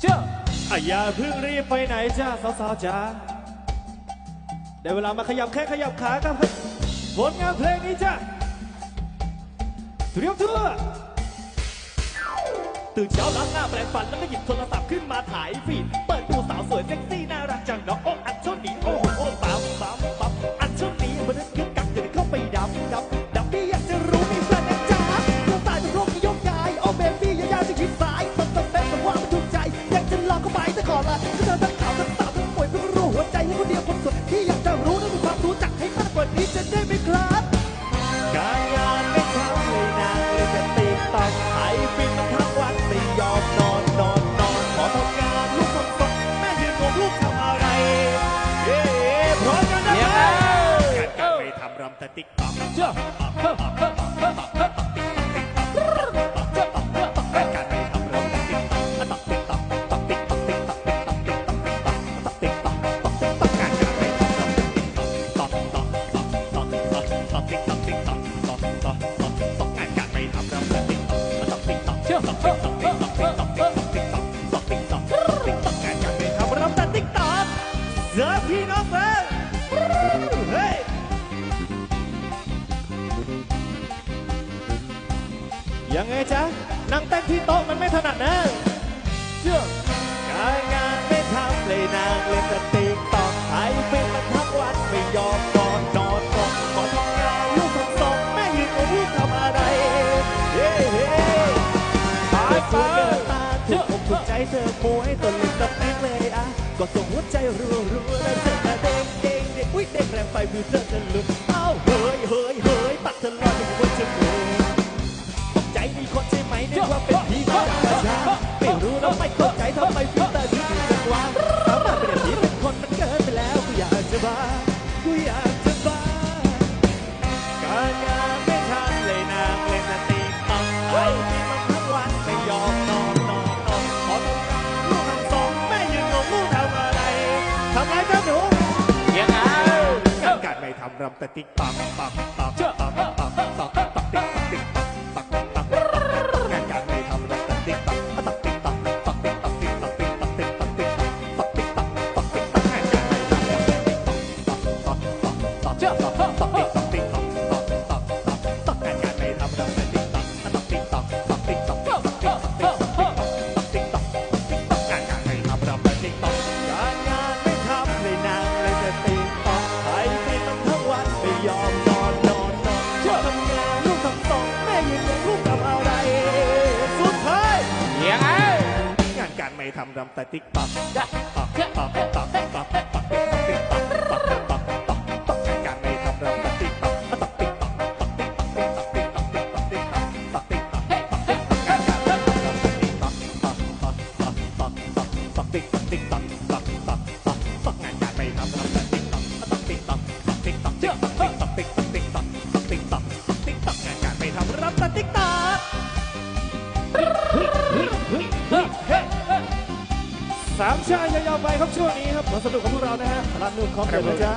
เชื่ออ่ย่าเพิ่งรีบไปไหนจ้าสาวๆจ้าได้เวลามาขยับแค่ขยับขากันบผลงานเพลงนี้จ้าเตรียมตัวตื่นเช้าล้างหน้าแปรงฟันแล้วก็หยิบโทรศัพท์ขึ้นมาถ่ายฟีดเปิดดูสาวสวยเซ็กซี่น่ารักจังเนาะ from the TikTok. Ya. Zabinowe! ยังไงจ๊ะนั่งเต้นที่โต๊ะมันไม่ถนัดนะเชื่อการงานไม่ทำเลยนางเล่นแต่ติ๊กตอกไอเป็นมันทั้งวันไม่ยอมนอนนอนกอนกอนทำงานลูกคนสองแม่หญิงอุ้ยทำอะไรเฮ้เฮ้ตายไปตาถูกอกถูกใจเธอโมให้ตนลิงตับแอกเลยอะก็ส่งหัวใจรัวรัวแล้วเธอมาเด้งเด้งเด้งอุ้ยเด้งแรงไปวิวเธอจะลุกเอ้า drum the tick tock tock tock tock tock tock tock tock tock tick tock tick tock tock tock tock งานการไม่ทำ drum the tick tock ตักติ๊กตักตักติ๊กตักติ๊กตักติ๊กตักติ๊กตักติ๊กตักติ๊กตักตักติ๊กตักงานการไม่ทำ drum the tick tock tock tock tock tock tock กับอะไร สุดท้ายเงไอ้ งานการไม่ทำรำแต่ติ๊กตอกตอกตอกตอก สามชายยาวๆไปครับช่วงนี้ครับมาสนุกกับพวกเรานะฮะพลังนุ่มของเด็กนะจ๊ะ